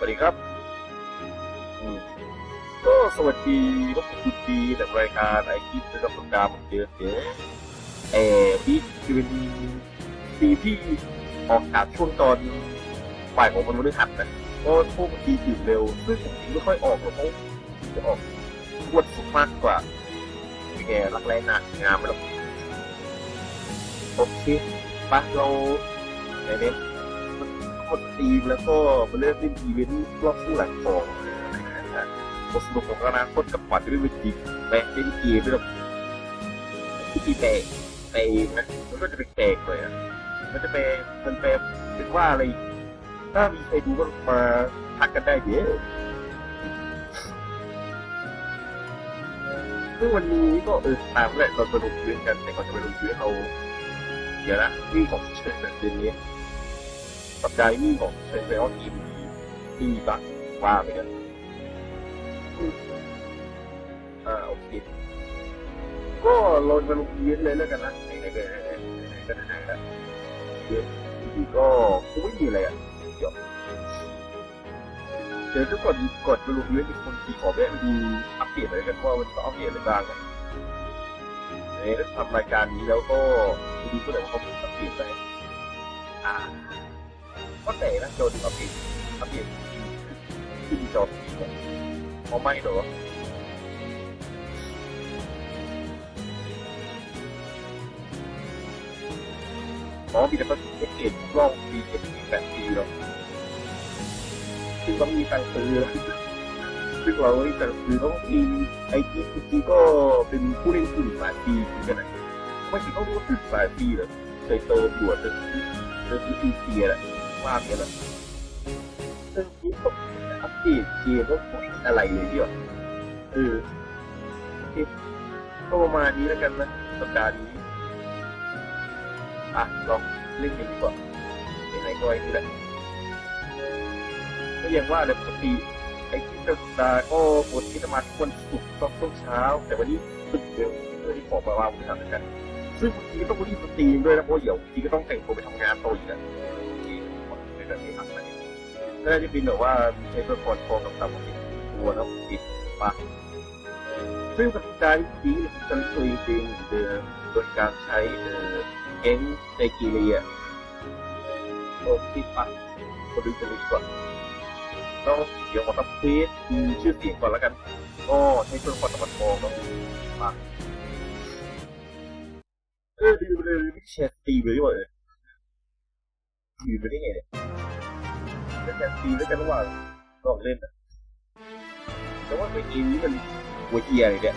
วัสดีครับอืมก็สวัสดีพวกคุณดีจากรายการไอคิดประสบการณ์เดือนเดือนเออปีคือเป็นปีที่ออกอากาศช่วงตอนบ่ายของวันพฤหัสนะก็พวกทีตื่นเร็ว ซึ่งผมไม่ค่อยออกหรอกเพราะจะออกวันศุกมากกว่าแกรักแรงหนักงามไปหรอกโอเคปะเราไหนเนี่ย กดตีมแล้วก็มาเลือกเล่นอีเวนต์รอบคู่หลังของบทสรุปของอนาคตกับขวัญด้วยวิธีแปลงเล่นเกมด้วยแบบวิธีแปลงแปนะมันก็จะเป็นแปลงเลยอะมันจะแปลมันแปลเป็นว่าอะไร ถ้ามีใครดูก็มาทักกันได้เดี๋ยวซึ่งวันนี้ก็เออตามแหละเราไปลงพื้นกันแต่ก่อนจะไปลงพื้นเราเดี๋ยวนะวิ่งของเชิญแบบเดือนนี้ ปดาห์นี้ของเป็นไปออนทีมที่มีบักว่าไปกันอืมอ่าโอเคก็ลงมาลงยืนเลยแล้วกันนะไหนไหนไหนไหนไหนก็ไหนแล้วเยอะทีก็คงไม่มีอะไรอะเดี๋ยวเดี๋ยวทุกคนกดมาลงยืนอีกคนที่ขอแวะไปดูอัปเดตเลยกันว่ามันจะอัปเดตอะไรบ้างนะเดี๋ยวทำรายการนี้แล้วก็ดูก็เดี๋ยวเขาอัปเดตไปอ่า ก็แต่นะโจนอัปเดตอัปเดตขึ้นจอทีเนี่ยเพราไม่หรออ๋อมีแต่ประเทศรอบปีเจ็ดปีแปดปีหรอกซึ่งต้องมีการซื้อซึ่งเราไม่การซื้อต้องทีไอจีคุจีก็เป็นผู้เล่นถึงหลายปีเหมือกันนะไม่ใช่เขารู้ถึงหลายปีหรอกเคยโตบวชเลยเลยคืออีเซียแหละ มากเลยนะซึ่งคิดว่าอัปเดตเกมก็ไม่อะไรเลยเดียวเออโอเคก็ประมาณนี้แล้วกันนะสัปดาห์นี้อะลองเล่นกันดีกว่าไหนๆก็ไอ้นี่แหละก็ยังว่าเลยปกติไอ้ที่สัปดาห์ก็ปกติจะมาทุกวันศุกร์ตอนช่วงเช้า แต่วันนี้ตึกเร็วเพื่อที่ขอมาว่าผมทำกันซึ่งบางทีก็ต้องรีบสตรีมด้วยนะเพราะเดี๋ยวบางทีก็ต้องแต่งตัวไปทำงานต่ออีกอะที่ใน แบบนี้ทำมาเนี่ยก็จะเป็นแบบว่าใช้ตัวละครพอกับตามติดตัวแล้วติดมาซึ่งการที่จะตัวจริงเดิมโดยการใช้เอ่อเอ็นในกีเรียโอเคปะก็ดูจะดีกว่าต้องเดี๋ยวขอทับเพจมีชื่อเสียงก่อนแล้วกัน ก็ใช้ตัวละครตะวันทองเนาะมาเออดูเลยไม่แชร์ตีเลยดีกว่าเออยืนไปได้ไงเนี่ย แล้วแกตีแล้วกันระหว่างลองเล่นอะแต่ว่าไอ้เกมนี้มันหัวเกียร์เลยเนี่ย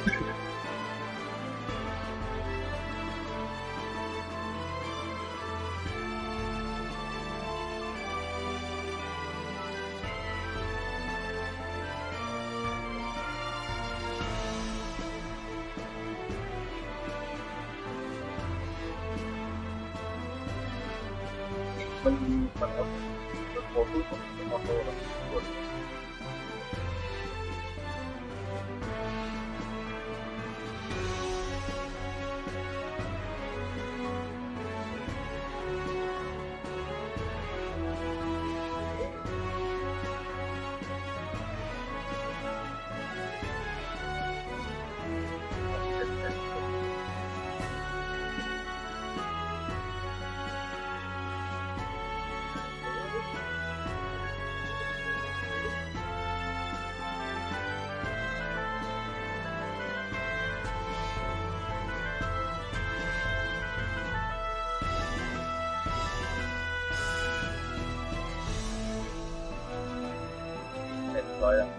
ร้อยแล้ว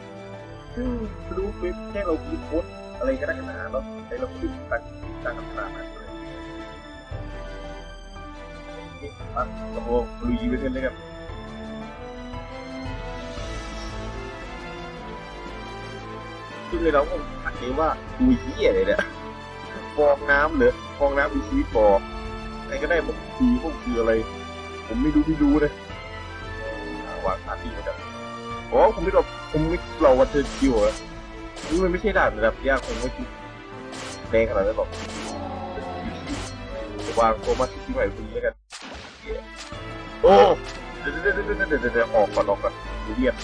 ซึ่งรู้ฟิปแค่เราคิดโค้ดอะไรก็ได้ขนาดแล้วใช้เราคิดตั้งตั้งคำถามมาเลยโอเคมาเราลุยไปเรื่อยๆเลยกันคือเราคงถักเองว่าดูเหี้ยเลยเนี่ยฟองน้ำเหรอฟองน้ำมีชีวิตบอกไอะไรก็ได้บอกคือพวกคืออะไร ผมไม่รู้ไม่รู้นะวางหาที่มาจากอ๋อผมไม่รู้ ผมไม่เราวันเธอคิวเหรอนี่มันไม่ใช่ด่านระดับยากผมไม่คิดแรงขนาดนั้นหรอกวางโคมาที่ใหม่ตรงนี้แล้วกันโอ้เดี๋ยวเดี๋ยวเดี๋ยวเดี๋ยวเดี๋ยวออกก่อนออกก่อนดูเรียบ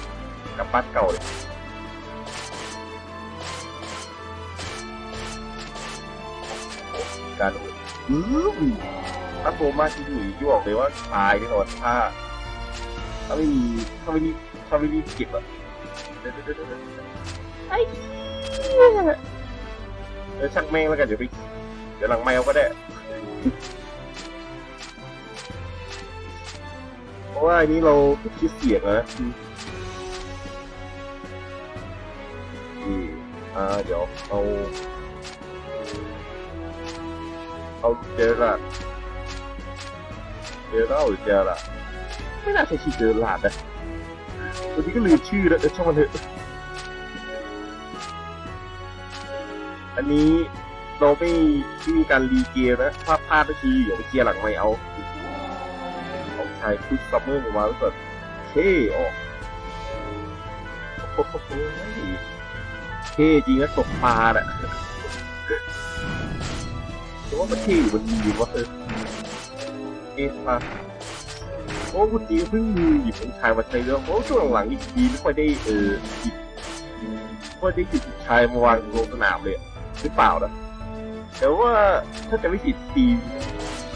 บ้านเก่าเลยการอืมถ้าโทรมาที่หนีที่บอกเลยว่าตายแน่นอนถ้าถ้าไม่มีถ้าไม่มีถ้าไม่มีเก็บอะ ไอ้เหี้ยเออช่างแม่งแล้วกันเดี๋ยวไปเดี๋ยวหลังไม่เอาก็ได้ เพราะว่าอันนี้เราคิดเสียงนะอืมอ่าเดี๋ยวเอา เอาเจอละเจอแล้วหรือเจอละไม่น่าใช่ชื่อเจอลาดนะ วันนี้ก็ลืมชื่อแล้วเออช่างมันเถอะอันนี้เราไม่ไม่มีการรีเกียร์นะภาพพลาดก็คือเดี๋ยวไปเกียร์หลังไม่เอาของชายคุกซัมเมอร์ออกมาแล้วแบบเท่ออกโอ้โหเท่จริงนะตกปลาแหละแต่ว่ามันเท่หรือมันดีวะเออเท่ปลา โอ้คุณจีเพิ่งมีหยิบของชายมาใช้เรื่องโอ้ช่วงหลังๆนี่ดีไม่ค่อยได้เออหยิบไม่ค่อยได้หยิบชายมาวางลงสนามเลยหรือเปล่านะแต่ว่าถ้าจะไม่ผิดทีม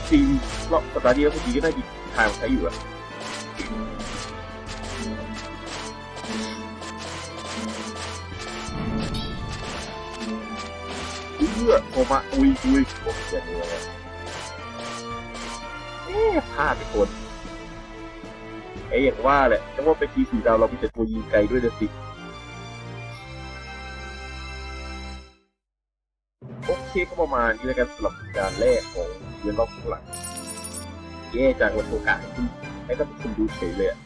ทีมรอบสัปดาห์ที่แล้วเมื่อกี้ก็ได้หยิบชายมาใช้อยู่อะเลือโทมาอุ้ยอุ้ยอย่างนี้เลยเอ๊ะพลาดไปคน อ้อย่างว่าแหละแต่ว่าเป็นทีสีดาวเรามีแต่ตัวยิงไกลด้วยนะสิโอเคก็ประมาณนี้แล้วกันสำหรับการแรกของเดือนรอบหลังแย่จังวันโอกาสให้คุณให้ท่านผู้ชมดูเฉยเลยอะ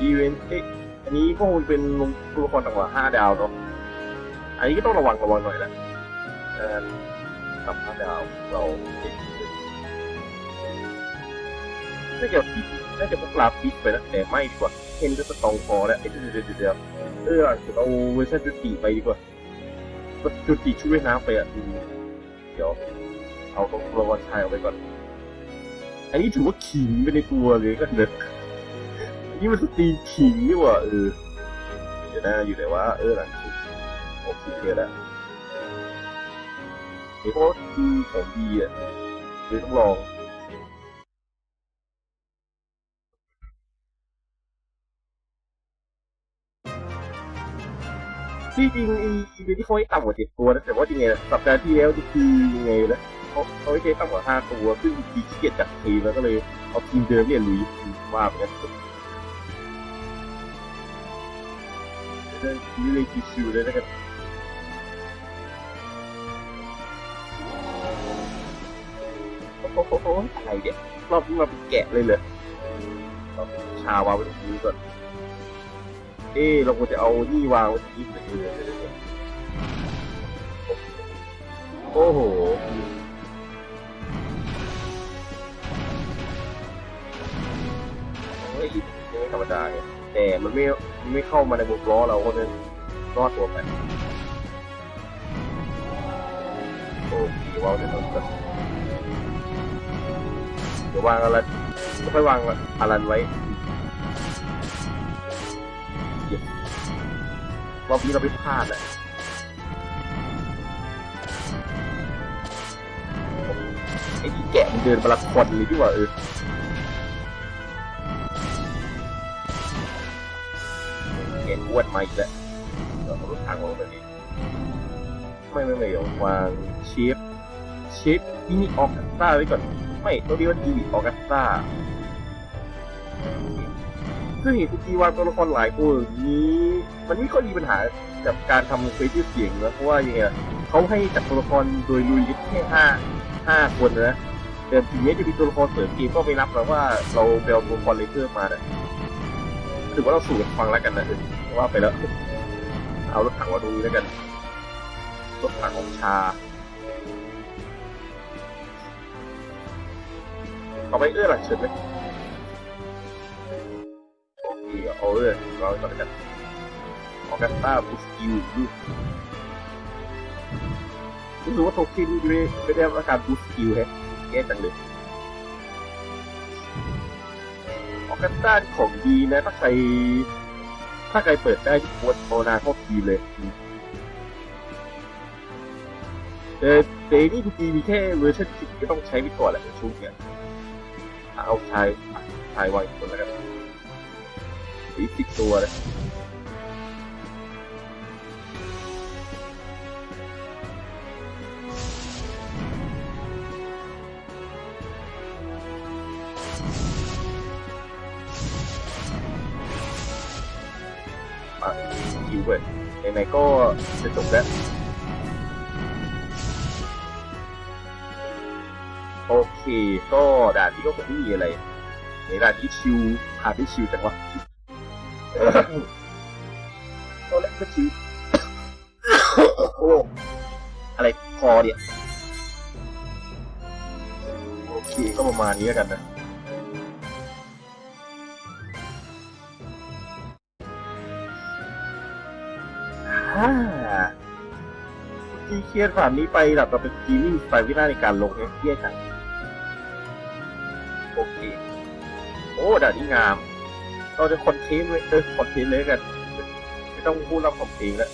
อีเวนต์เอ๊ะอันนี้ก็คงเป็นลงตัวละครต่างว่าห้าดาวเนาะอันนี้ก็ต้องระวังระวังหน่อยนะเออ กับห้าดาวเราเด็กน่าจะพิน่าจะพวกลาพิษไปนะแต่ไม่ดีกว่าเห็นก็สตองพอแล้วเอ้เดี๋ยวเดี๋ยวเดี๋ยวเออเอาเวอร์ชันจุติไปดีกว่าจุติช่วยน้ำไปอะเดี๋ยวเอาตรงระวังชายเอาไปก่อน อันนี้ถือว่าขิงไปในตัวเลยก็เนอะนี่มันสตรีมขิงนี่หว่าเออเดี๋ยวนะอยู่ไหนวะเออหลังโอเคแล้ว นี่อของดีอะเดี๋ยต้องลองที่จริงอีอีเวนท์ที่เขาให้ต่ำกว่าเจ็ดตัวนะแต่ว่าจริงไงสัปดาห์ที่แล้วคือยังไงนะเขาเขาให้ต่ำกว่าห้าตัวซึ่งทีขี้เกียจจัดทีมแล้วก็เลยเอาทีมเดิมเนี่ยลุยว่าไปกันเรื่องนี้เลยชิวๆเลยนะครับ โอ้โหอะไรเนี่ยรอบนี้มาเป็นแกะเลยเลยเราชาวางไว้ตรงนี้ก่อนเอ๊เราควรจะเอานี่วางไว้ตรงนี้เลยโอ้โหเฮ้ยไม่ธรรมดาเนี่ยแต่มันไม่มันไม่เข้ามาในวงล้อเราก็เลยรอดตัวไปโอ้ยว้าวเดี๋ยวเราจะ เดี๋ยววางอะไรก็ค่อยวางอะไรไว้รอบนี้เราไม่พลาดแหละไอ้ที่แกะมันเดินมาละคนเลยที่ว่าเออเห็นอ้วนมาอีกแล้วเดี๋ยวเอารถทางลงแบบนี้ไม่ไม่ไม่เดี๋ยววางชฟเชฟมินิออกัสตาไว้ก่อน ไม่ตัวเดียวดีออกัสตาซึ่งเห็นทุกทีวางตัวละครหลายตัวนี้ มันไม่ค่อยมีปัญหากับการทำเควสที่เสียงนะเพราะว่าอย่างเงี้ยเขาให้จัดตัวละครโดยลุยแค่ห้าห้าคนนะแต่ทีนี้จะมีตัวละครเสริมเกมก็ไม่นับแล้วว่าเราไปเอาตัวละครเลเซอร์มาเนะถือว่าเราสู่กันฟังแล้วกันนะเออว่าไปแล้ว เอารถถังมาดูดีแล้วกันรถถังของชา เอาไปเอื้อหลังเฉินไหมโอเคเอาเอื้อเราต่อแล้วกันออกัสตาบูสกิลรู้สึกว่าโทค็นไม่ไม่ได้รับการบูสกิลแฮะแย่จังเลยออกันต้านของดีนะถ้าใคร ถ้าใครเปิดได้ที่โคตรโอนาเข้าทีเลยเออเดนี่ทุกทีมีแค่เวอร์ชันสิบก็ต้องใช้ไปก่อนแหละช่วงเนี้ย เอาชายชายวางอีกคนแล้วกันอีกสิบตัวเลยอะคิวเว้ยไหนๆก็จะจบแล้ว ก็ด่านนี้ก็คงไม่มีอะไรในด่านนี้ชิวผ่านได้ชิวจังวะตอนแรกก็ชิวโอ้อะไรคอเนี่ยโอเคก็ประมาณนี้แล้วกันนะฮ่าที่เครียดผ่านนี้ไปหลับเราเป็นกีมิ่งสไตล์วินาในการลงเนี่ยเครียดจัง โอเคโอ้ด่านนี้งาม เราจะคนทนต์เลยเออคนทนต์เลยกัน ไม่ต้องพูดรับของเองแล้ว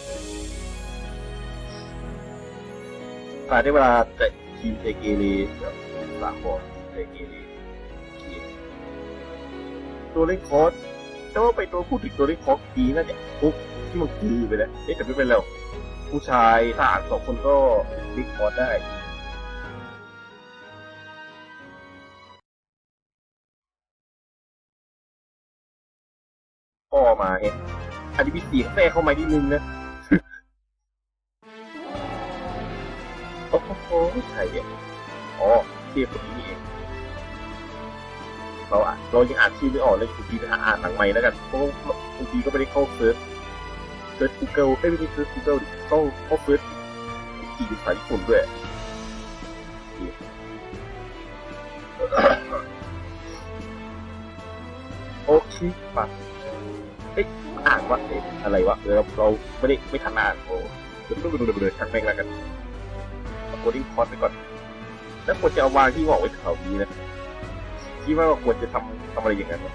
ผ่านได้เวลาแต่ทีมเจเกเรแบบสามคนเจเกเรโอเคตัวเล่นคอร์สแต่ว่าไปตัวพูดถึงตัวเล่นคอร์สดีน่าจะปุ๊บที่มันคือไปแล้วเอ๊ะแต่ไม่เป็นไรหรอกผู้ชายทหารสองคนก็บิ๊กคอร์สได้ สียงแทรกเข้ามานิดนึงนะ โอ้โหใครเนี่ยอ๋อเทียบคนนี้เอง เราอะเรายังอ่านชื่อไม่ออกเลยคุณดีไปหาอ่านหลังใหม่แล้วกันเพราะคุณดีก็ไม่ได้เข้าเซิร์ชเซิร์ช Google เอ้ยไม่ใช่เซิร์ช Google ดิเข้าเข้าเซิร์ชกี่ภาษาญี่ปุ่นด้วยโอเคมาเอ๊ะ อ่านว่าเอะอะไรวะเราเราไม่ได้ไม่ทันอ่านโอ้ดี๋ยดูดูดูดูช่างแม่งแล้วกันเอาโคดิ้งคอร์สไปก่อน แล้วควรจะเอาวางที่บอกไว้แถวนี้นะคิดว่าควรจะทำทำอะไรอย่างนั้นนะ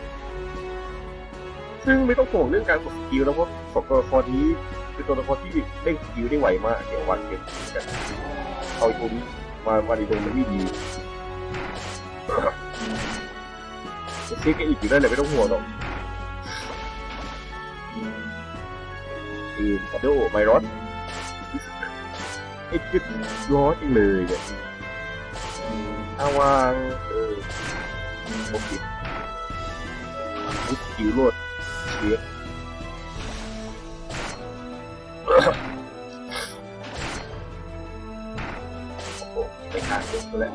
ซึ่งไม่ต้องห่วงเรื่องการกดสกิลแล้วเพราะสองตัวละครนี้เป็นตัวละครที่เล่นสกิลได้ไวมากเดี๋ยววันเกมกันเอาไอ้ตัวนี้มามาในตรงมันไม่ดีเช็คกันอีกอยู่ได้เลยไม่ต้องห่วงหรอก เอ็นคาโดไมรอนเอ็ดก็ร้อนเลยเนี่ยอาวางเออโอเคสกิลโลดเชื้อโอ้โหไม่ขาดเลยซะแล้ว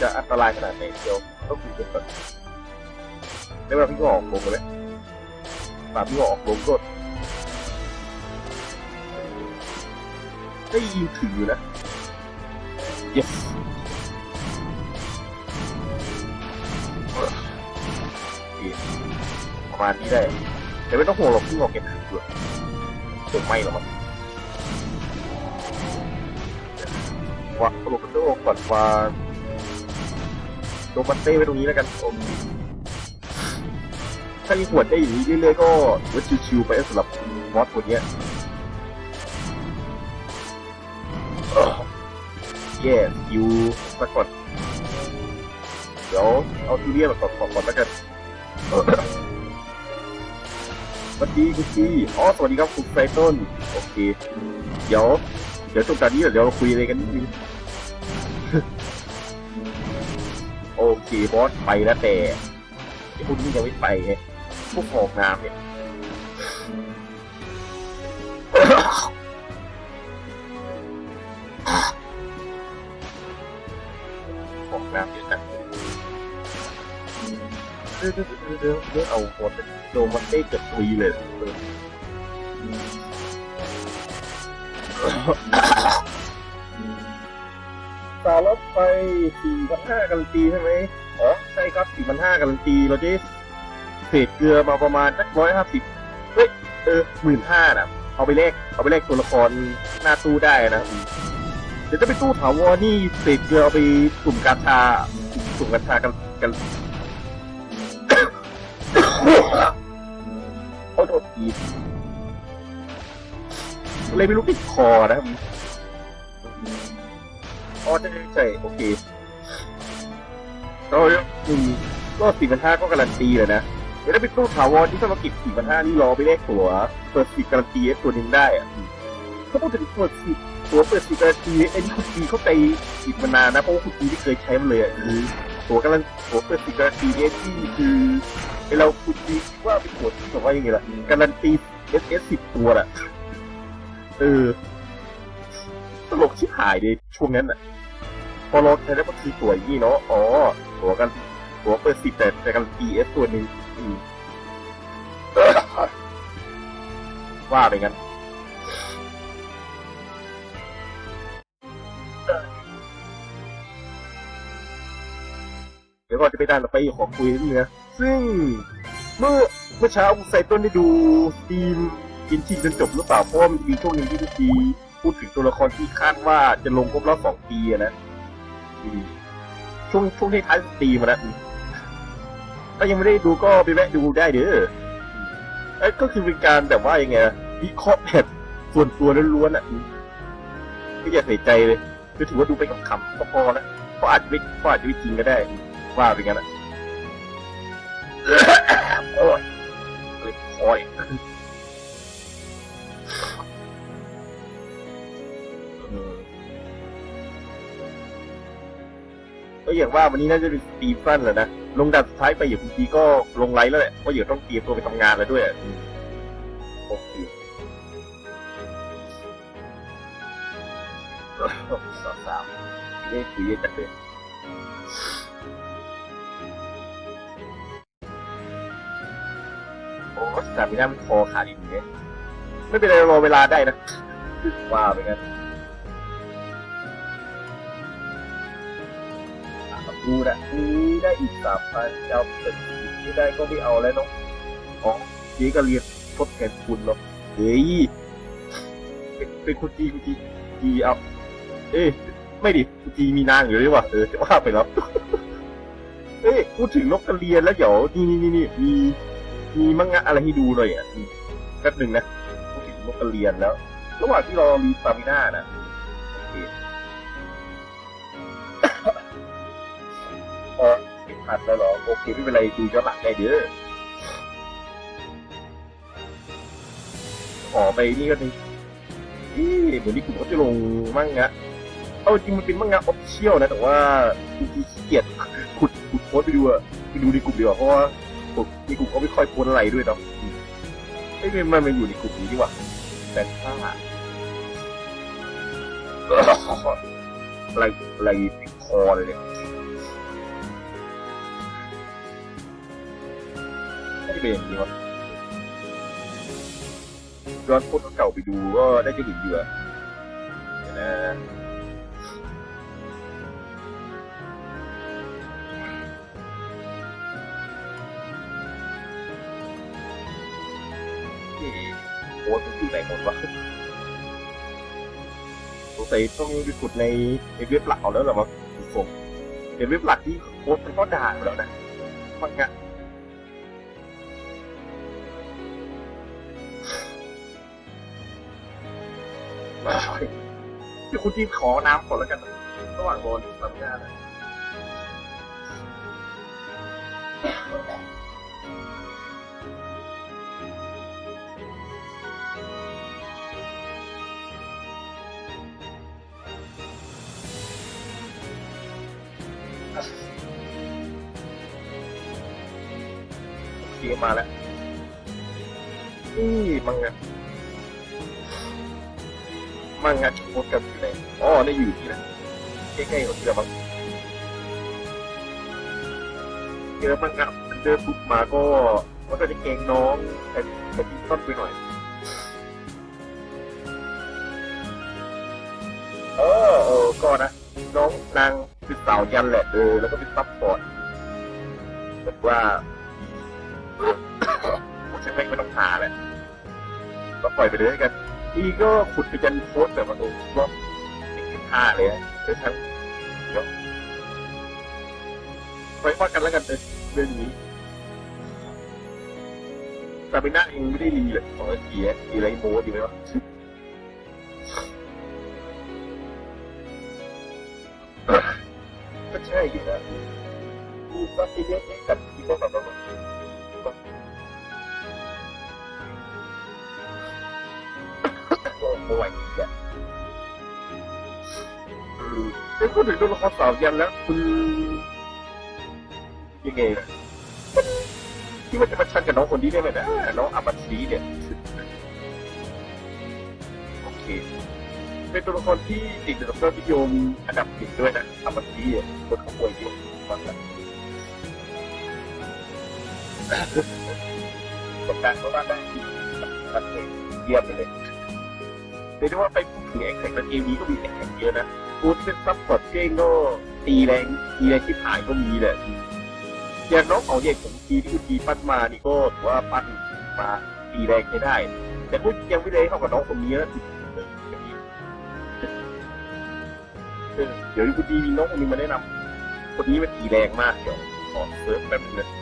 จะอันตรายขนาดไหนเดี๋ยวต้องคุยกันก่อนได้เวลาพี่ก็ออกลงกันแล้วปาพี่ก็ออกลงก็ ได้ยิงถึงอยู่นะ yes ประมาณนี้ได้ แต่ไม่ต้องห่วงหรอกพี่งอกเก็บถือด้วยเดี๋ยวไม่หรอกมั้งวางโลกโดก่อนวางโดมันเต้ไว้ตรงนี้แล้วกันโอเคถ้ามีขวดได้อย่างนี้เรื่อยๆก็ถือว่าชิวๆไปสำหรับมอสตัวเนี้ย แย่คิวสักก่อนเดี๋ยวเอาทีเรียมาก่อนก่อนแล้วกันสวัสดีคุณพี่อ๋อสวัสดีครับคุณไฟต้นโอเค เดี๋ยว เดี๋ยวจบจากนี้เดี๋ยวเราคุยอะไรกันนิดนึงโอเคบอสไปแล้วแต่ไอ้พวกนี้ยังไม่ไปไงพวกหอกน้ำเนี่ย น้ำเยอะจังเรื่องเรื่องเรื่องเอาบอสโดนมันได้เกือบตุยเลยสาวรถไฟ4,500การันตีใช่ไหมอ๋อใช่ครับ4,500การันตีเราจะเศษเกลือมาประมาณสักร้อยห้าสิบเฮ้ยเออหมื่นห้าน่ะ เอาไปเลขเอาไปเลขตัวละครหน้าตู้ได้นะ ดี๋ยวจะไปตู้ถาวรนี่เสกเกลือเอาไปสุ่มกาชาสุ่มกาชากันกันโอ้โหทีเลยไม่รู้ติดคอนะครับอ๋อใช่ใช่โอเคเราอืมก็สี่พันห้าก็การันตีเลยนะเดี๋ยวถ้ไปตู้ถาวรที่ถ้าเรกิบสี่พันห้านี่รอไปเลขตัวเปิดสิบการันตีตัวหนึ่งได้อะเขาพูดถึงเปิดสิบ ตัวเปิดสิบการันตีไอ้นี่คุณตีเข้าใจผิดมานานนะเพราะว่าคุณตีไม่เคยใช้มันเลยอะคือตัวการันตัวเปิดสิบการันตีเนี่ยที่คือไอเราคุณตีคิดว่าเป็นตัวที่แบบว่ายังไงล่ะการันตีเอสเอสสิบตัวแหละเออตลกชิบหายเลยช่วงนั้นอะ พอเราใช้ได้ก็คือตัวยี่เนาะอ๋อตัวกันตัวเปิดสิบแต่แต่กันตีเอสตัวหนึ่งอืมว่าไปงั้น เดี๋ยวก่อนจะไปด้เราไปขอคุยนิดนึงนะซึ่งเมื่อเมื่อเช้าใส่ต้นได้ดูสตรีมกินชินจนจบหรือเปล่าเพราะว่ามันมีช่วงหนึ่งที่ทุกทีพูดถึงตัวละครที่คาดว่าจะลงครบรอบสองปีอะนะอืมช่วงช่วงที่ท้ายสตรีมาแล้วถ้ายังไม่ได้ดูก็ไปแวะดูได้เด้ออืมเอ้ก็คือเป็นการแบบว่ายังไงวิเคราะห์แบบส่วนตัวล้วนๆอะอืมไม่อย่าใส่ใจเลย คือถือว่าดูไปขำๆก็พอแล้วเพราะอาจจะไม่เพราะอาจจะไม่จริงก็ได้ ว่าไปงั้นอะโอ้ยเลยคอยก็อย่างว่าวันนี้น่าจะเป็นสตีฟสั้นแหละนะ ลงดับสุดท้ายไปอย่างบางทีก็ลงไลฟ์แล้วแหละเพราะเดี๋ยวต้องเตรียมตัวไปทำงานแล้วด้วยโอเคสามสามเลขคุยเยอะจัดเลย สามมีหน้ามันคอขาดอีกเนี่ยไม่เป็นไรรอเวลาได้นะว่าไปงั้นดูนะนี้ได้อีกสามพันจะเอาเป็นไม่ได้ก็ไม่เอาแล้วเนาะอ๋อเจ๊ก็เรียนทดแทนคุณเนาะเฮ้ยเป็นเป็นคุณจีคุณจีจีเอาเอ้ไม่ดิคุณจีมีนางอยู่ด้วยว่ะเออจะว่าไปแล้วเอ้พูดถึงนกกระเรียนแล้วเดี๋ยวนี่นี่นี่มี มีมังงะอะไรให้ดูหน่อยอะแป๊บหนึ่งนะพูดถึงนกกระเรียนแล้ว ระหว่างที่เรอรีสตามิน่านะโอเคพอติดพันแล้วเหรอโอเคไม่เป็นไรดูย้อนหลังได้เด้อขอไปนี่ก็นึงเอ๊ะเหมือนที่กลุ่มเขาจะลงมั่งงะเอาจริงมันเป็นมั่งงะออฟเชียลนะ แต่ว่าจริงๆขี้เกียจขุดขุดโพสไปดูอะไปดูในกลุ่มดีกว่าเพราะว่า ผมในกลุ่มเขาไม่ค่อยโพสต์อะไรด้วยเนาะอืมเอ้ยมันมันอยู่ในกลุ่มนี้ดีกว่าแต่ถ้าอะไรอะไรติดคอเลยเนี่ยไม่เป็นอย่างนี้วะย้อนโพสเก่าไปดูก็ได้จะเห็นอยู่อะเดี๋ยวนะ โพสต์มันอยู่ไหนหมดวะสงสัยต้องไปขุดในในเว็บหลักเอาแล้วหรอมั้งผมในเว็บหลักที่โพสต์มันก็ด่าไปแล้วนะมันงะเดี๋ยวคุณทีมขอน้ำก่อนแล้วกัน ระหว่างโดนลำหน้านะ มังงะโคตรกับอยู่ไหนอ๋อได้อยู่ที่ไหนใกล้ๆกับที่เราบ้างเจอมังงะเดินปุ๊บมาก็มันก็จะเกรงน้องแต่แต่ที่ต้นไปหน่อย เออเออก็นะน้องนางคือสาวยันแหละเออแล้วก็เป็นซับพอร์ตแบบว่าใช่ไหมไม่ต้องหาแหละก็ปล่อยไปเลยกัน อีก็ขุดไปจนโพสต์แบบว่าโอ้ว่าเป็นสิบห้าเลยอะเดี๋ยวทั้งเดี๋ยวไปว่ากันแล้วกันเออเรื่องนี้แต่เป็นหน้าเองไม่ได้รีเลยของนาทีอะมีไรโมดีไหมวะ ไหวจริงอะเป็นพูดถึงตัวละครสาวยันแล้วคุณยังไงนะที่มันจะมาชันกับน้องคนนี้ได้ไหมนะน้องอาบัตซีเนี่ยโอเคเป็นตัวละครที่ติดในดรนิยมอันดับหนึ่งด้วยนะอาบัตซีอะคนขโมยอยู่ฟังกันประกาศว่าได้ที่ประเทศเยี่ยมเลย ยกได้ว่าไปพูดถึงแอคแท็กในเกมนี้ก็มีแอคแท็กเยอะนะพูดเป็นซับพอร์ตเก่งก็ตีแรงตีแรงที่หายก็มีแหละอย่างน้องของเด็กผมทีที่คุณทีปั้นมานี่ก็ถือว่าปั้นมาตีแรงใช้ได้ แต่พูดยังไม่ได้เข้ากับน้องคนนี้นะเออเดี๋ยวคุณทีมีน้องคนนี้มาแนะนำคนนี้มันตีแรงมากเดี๋ยวขอเซิร์ฟแป๊บนึงนะ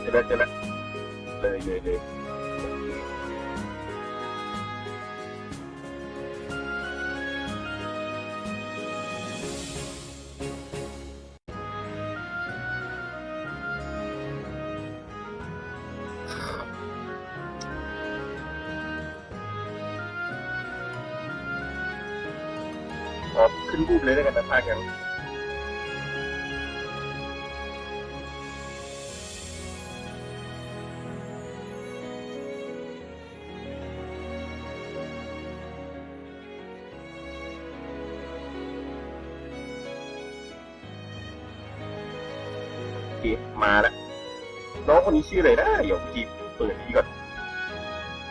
เจอแล้วเจอแล้วเลยเลยเลย น้องคนนี้ชื่ออะไรนะเดี๋ยวจีบเปิดนี้ก่อน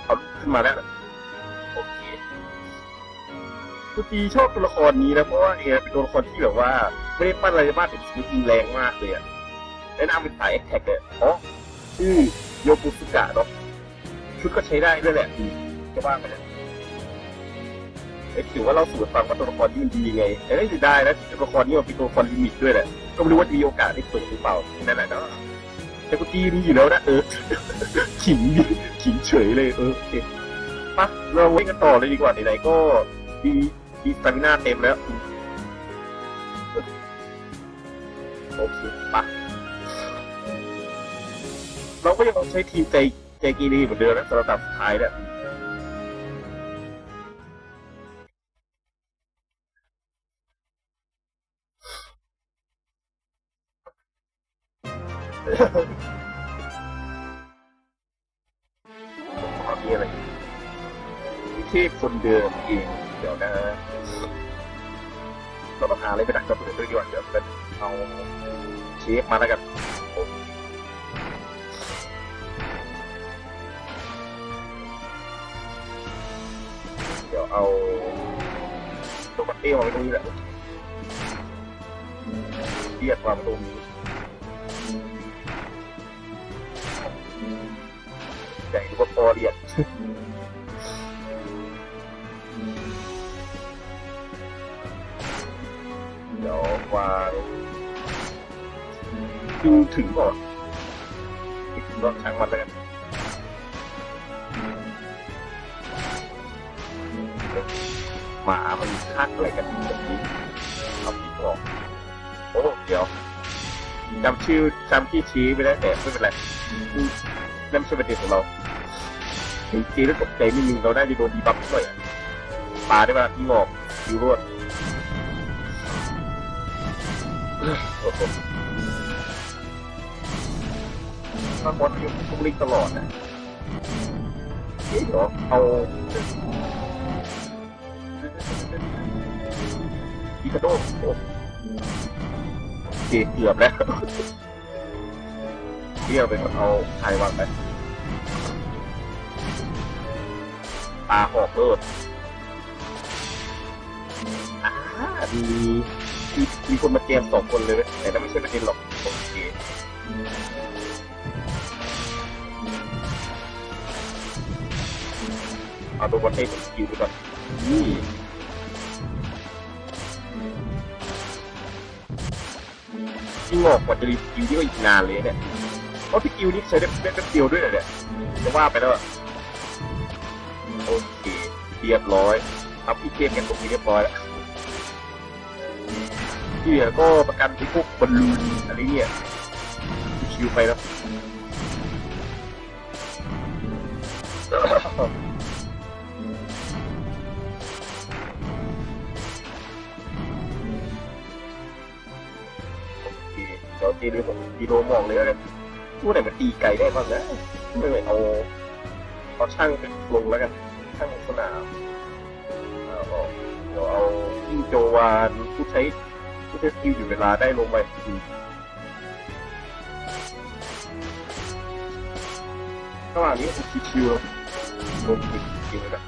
เอาขึ้นมาแล้วโอเคคุณจีชอบตัวละครนี้นะเพราะว่าเนี่ยเป็นตัวละครที่แบบว่า ไม่ได้ปั้นอะไรมากแต่ชีวิตจริงแรงมากเลยอะแนะนำเป็นสายแอคแท็กเลยอ๋อชื่อโยกุสุกะเนาะชุดก็ใช้ได้ด้วยแหละจะว่าไปเลยไอ้ถือว่าเราสู่ฟังว่าตัวละครที่มันดีไงแต่ไม่ได้นะตัวละครนี้มันเป็นตัวละครลิมิตด้วยแหละก็ไม่รู้ว่าจะมีโอกาสได้เปิดหรือเปล่านั่นแหละเนาะ แต่กูจีมีอยู่แล้วนะเออขิงขิงเฉยเลยเออโอเคปะเราเล่นกันต่อเลยดีกว่าไหนๆก็ดีดีสตามิน่าเต็มแล้วโอเคปะเราก็ยังต้องใช้ทีมใจใจกีรีเหมือนเดิมนะสำหรับตัดสุดท้าย เนี่ยมีอะไรเทพคนเดิมเองเดี๋ยวนะเราต้องหาอะไรไปดักกับเพื่อด้วยดีกว่าเดี๋ยวกันเอาเชฟมาแล้วกันเดี๋ยวเอาตัวบัตเต้มาไว้ตรงนี้แหละเรียกวางตรงนี้ ใหญ่ดูว่าพอเรียกเดี๋ยววางดูถึงก่อนถึงก็ช่างมันเลยหมามันคักอะไรกันแบบนี้เอาผิดออกโอ้เดี๋ยวจำชื่อจำที่ชี้ไม่ได้แต่ไม่เป็นไรนั่นไม่ใช่ประเด็นของเรา จริงๆแล้วตกใจนิดนึงเราได้จะโดนดีบัฟด้วยปาได้ปะพี่งอกคิวรวดเอ้ยโอ้โหถ้าบอลยู่ต้องลิงตลอดนะเฮ้ยเดี๋ยวเอาอีคาโดโอ้โอเคเกือบแล้วเรียกไปก่อนเอาไทยวางไป ปลาหอกเลิศอ่ามีมีมีคนมาเกมสองคนเลย แต่นั่นไม่ใช่ประเด็นหรอกโอเคเอาตัวบอลให้ผมคิวไปก่อนนี่ที่งอกกว่าจะรีคิวที่ก็อีกนานเลยเนี่ยเพราะที่คิวนี้ใช้ได้ได้แป๊บเดียวด้วยเหรอเนี่ยจะว่าไปแล้วอะ โอเคเรียบร้อยอัพอีเทมกันตรงนี้เรียบร้อยแล้วที่เหลือก็ประกันที่พวกบอลลูนอะไรเนี่ยชิวไปแล้วเคเดี๋ยวตีดูผมตีโลมองเลยแล้วกันผู้ไหนมันตีไกลได้บ้างนะไม่เลยเอาเอาช่างไปลงแล้วกัน ช่างสนามเอาเดี๋ยวเอาที่โจวานผู้ใช้ผู้ใช้สกิลอยู่เวลาได้ลงไประหว่างนี้ผมชิวลงติดจริงๆนะ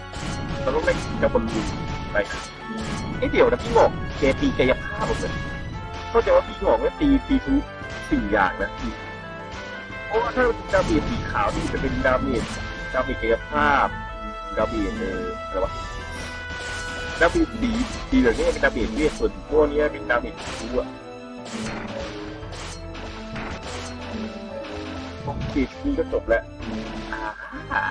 เราต้องได้กับบอลลูไปไอ้เดี๋ยวนะพี่หงอกเกตีกายภาพผมเลยเข้าใจว่าพี่หงอกเนี่ยตีตีทุกสี่อย่างนะเพราะว่าถ้าดาเมจสีขาวนี่จะเป็นดาเมจดาเมจกายภาพ ดาเมจเอออะไรวะดาเมจสีสีเหลืองนี่เป็นดาเมจเวทส่วนพวกนี้เป็นดาเมจคิวอะโอเคนี่ก็จบแล้วอ่า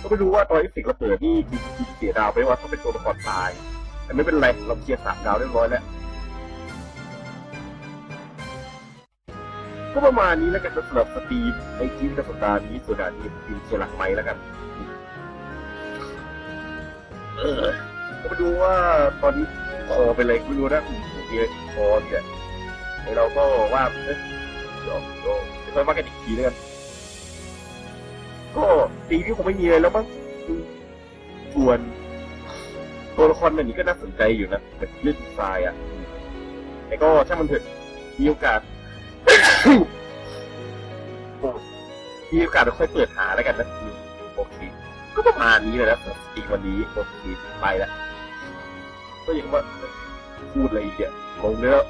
ก็ไม่รู้ว่าตอนที่สิกระเบิดนี่จริงๆเสียดาวไปว่าต้องเป็นตัวละครตาย แต่ไม่เป็นไรเราเคลียร์สามดาวเรียบร้อยแล้ว ก็ประมาณนี้แล้วกันสำหรับสตรีมในคลิปสัปดาห์นี้ส่วนอันนี้ทีมเชียร์หลักไม้แล้วกันเออมาดูว่าตอนนี้คอเป็นไรไม่รู้นะโอเคคอเนี่ยไอเราก็ว่าเดี๋ยวเดี๋ยวเดี๋ยวค่อยว่ากันอีกทีแล้วกันก็ตีนี้คงไม่มีอะไรแล้วมั้งส่วนตัวละครแบบนี้ก็น่าสนใจอยู่นะแบบเล่นทรายอะอืมแต่ก็ช่างมันเถอะมีโอกาส มีโอกาสเราค่อยเปิดหาแล้วกันนะโอเคก็ประมาณนี้เลยนะสำหรับสตรีมวันนี้โอเคไปแล้วก็ยังว่าพูดอะไรอีกอะงงเลยแล้ว